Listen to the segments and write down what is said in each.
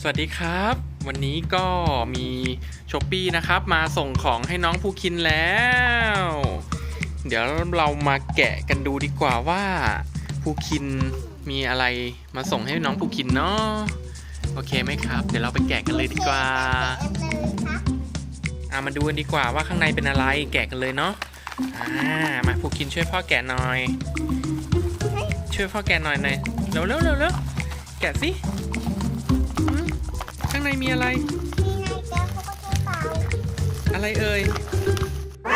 สวัสดีครับ วันนี้ก็มีช้อปปี้นะครับ มาส่งของให้น้องภูคินแล้ว เดี๋ยวเรามาแกะกันดูดีกว่าว่าภูคินมีอะไรมาส่งให้น้องภูคินเนาะโอเคไหมครับ เดี๋ยวเราไปแกะกันเลยดีกว่าอามาดูกันดีกว่าว่าข้างในเป็นอะไรแกะกันเลยเนาะอ่ามาภูคินช่วยพ่อแกะหน่อย ช่วยพ่อแกะหน่อยหน่อยเร็วเร็วเร็วเร็วแกะสิ ข้างในมีอะไร อะไรเอ่ย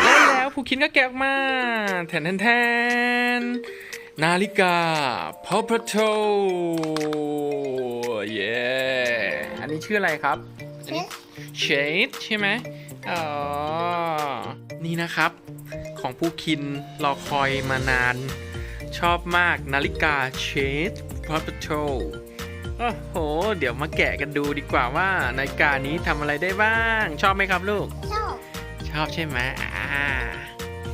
ได้แล้วภูคินก็แกะออกมาแทนแทนแทนนาฬิกา Paw Patrol เย้อันนี้ชื่ออะไรครับอันนี้ Shade ใช่ไหมอ๋อ นี่นะครับของผู้คินรอคอยมานาน ชอบมากนาฬิกา Shade Paw Patrol โอ้โห เดี๋ยวมาแกะกันดูดีกว่าว่านาฬิกานี้ทำอะไรได้บ้าง ชอบไหมครับลูก ชอบใช่ไหมอ่า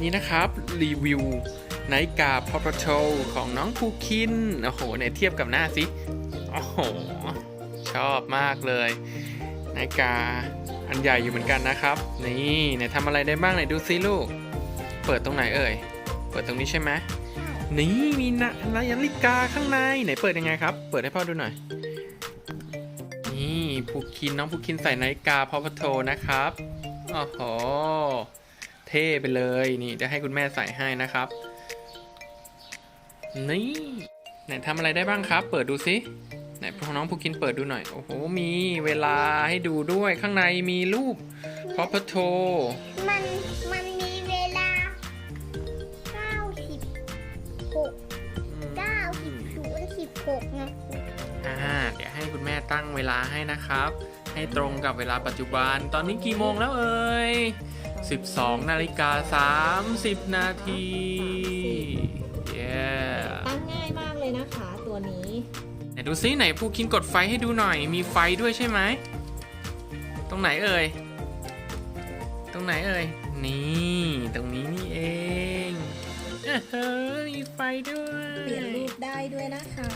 นี่นะครับรีวิวนาฬิกา Paw Patrol ของน้องภูคิน โอ้โหเนี่ยเทียบกับหน้าสิ โอ้โห ชอบมากเลยนาฬิกาอันใหญ่อยู่เหมือนกันนะครับ นี่เนี่ยทำอะไรได้บ้างไหนดูซิลูก เปิดตรงไหนเอ่ย เปิดตรงนี้ใช่ไหม นี่มีนะนาฬิกาข้างในไหนเปิดยังไงครับ เปิดให้พ่อดูหน่อย นี่ภูคินน้องภูคินใส่นาฬิกา Paw Patrol นะครับโอ้โหเท่ไปเลยนี่จะให้คุณแม่ใส่ให้นะครับ นี่ไหนทำอะไรได้บ้างครับ เปิดดูสิไหนพอน้องภูกินเปิดดูหน่อยโอ้โหมีเวลาให้ดูด้วยข้างในมีรูปพอพโทมันมัน เวลาให้นะครับ ให้ตรงกับเวลาปัจจุบัน ตอนนี้กี่โมงแล้วเอ่ย 12 นาฬิกา 30 นาทีเย้ตั้งง่ายมากเลยนะคะตัวนี้ไหนดูซิไหนภูคินกดไฟให้ดูหน่อย มีไฟด้วยใช่ไหม ตรงไหนเอ่ย ตรงไหนเอ่ย นี่ ตรงนี้นี่เองเออเฮ้ยมีไฟด้วย เปลี่ยนรูปได้ด้วยนะคะ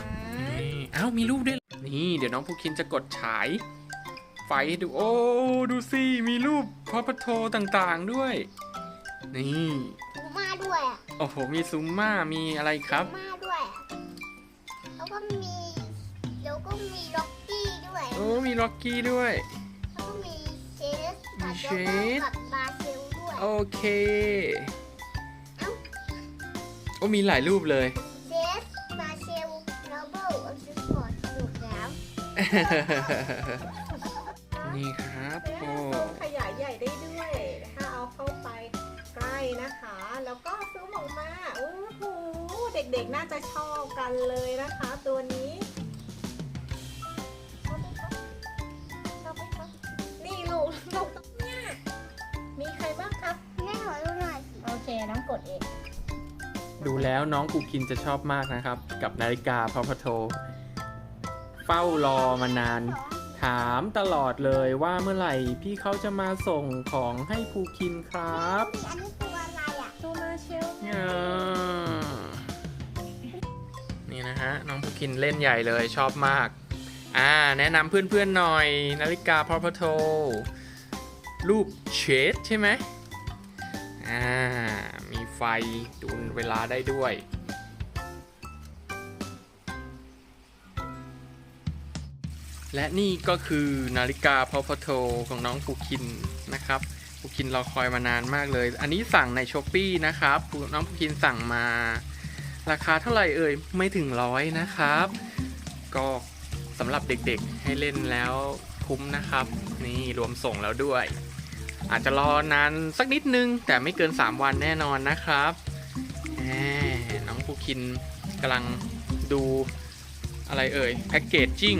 นี่เอ้ามีรูปด้วย นี่เดี๋ยวน้องภูคินจะกดฉาย ไฟให้ดูโอ้ดูสิมีรูปพอพโทต่างๆด้วย นี่ซูมาด้วยอะโอ้โหมีซูมมามีอะไรครับ ซูมาด้วยอะแล้วก็มีแล้วก็มีล็อกกี้ด้วยโอ้มีล็อกกี้ด้วย แล้วก็มีเชสมีกับเชแล้วก็สกับบาเซลด้วย โอเค เอ้า โอ้มีหลายรูปเลย นี่ครับโอ้ซูมขยายใหญ่ได้ด้วย ถ้าเอาเข้าไปใกล้นะคะ แล้วก็ซูมออกมาโอ้โหเด็กๆน่าจะชอบกันเลยนะคะ ตัวนี้ชอบไหมคะชอบไหมคะนี่ลูกลูกตรงเนี้ยมีใครบ้างครับแม่ขอดูหน่อยสิโอเคน้องกดเองดูแล้วน้องกูกินจะชอบมากนะครับ กับนาฬิกาพอพโท เฝ้ารอมานาน ถามตลอดเลยว่าเมื่อไหร่พี่เขาจะมาส่งของให้ภูคินครับอันนี้ตัวอะไรอะตัวมาเชลอ่านี่นะฮะน้องภูคินเล่นใหญ่เลยชอบมาก อ่าแนะนำเพื่อนๆหน่อย นาฬิกาพอพโทรูปเชดใช่ไหมอ่ามีไฟดูเวลาได้ด้วย และนี่ก็คือนาฬิกาพอพโทของน้องปูคินนะครับปูคินรอคอยมานานมากเลย อันนี้สั่งในช้อปปีนะครับน้องปูคินสั่งมา ราคาเท่าไหร่เอ่ยไม่ถึงร้อยนะครับ ก็สำหรับเด็กๆให้เล่นแล้วคุ้มนะครับ นี่รวมส่งแล้วด้วย อาจจะรอนานสักนิดนึง แต่ไม่เกิน 3 วันแน่นอนนะครับแหมน้องปูคินกำลังดูอะไรเอ่ยแพ็กเกจจิ้ง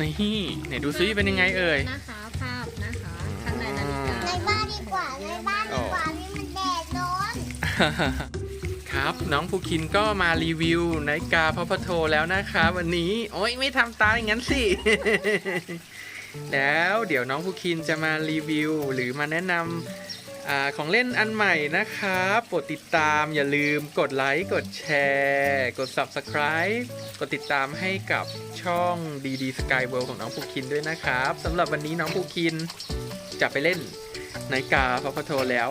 นี่ไหนดูซิเป็นยังไงเอ่ยนะคะภาพนะคะข้างในนาฬิกาในบ้านดีกว่าในบ้านดีกว่านี่มันแดดร้อนครับน้องภูคินก็มารีวิวนาฬิกาพอพโทแล้วนะครับวันนี้ โอ้ยไม่ทำตาอย่างนั้นสิ แล้วเดี๋ยวน้องภูคินจะมารีวิว หรือมาแนะนำอา ของเล่นอันใหม่นะครับโปรดติดตามอย่าลืมกดไลค์ กดแชร์ กด Subscribe กดติดตามให้กับช่องดีดีสกายเวิลของน้องภูคินด้วยนะครับสำหรับวันนี้น้องภูคินจะไปเล่นนาฬิกาพอพโทแล้ว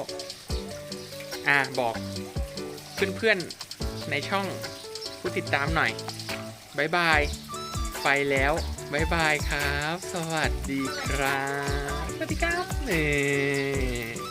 อะบอกเพื่อนๆในช่องผู้ติดตามหน่อยบายบาย ไปแล้วบายบายครับ สวัสดีครับ สวัสดีครับนี่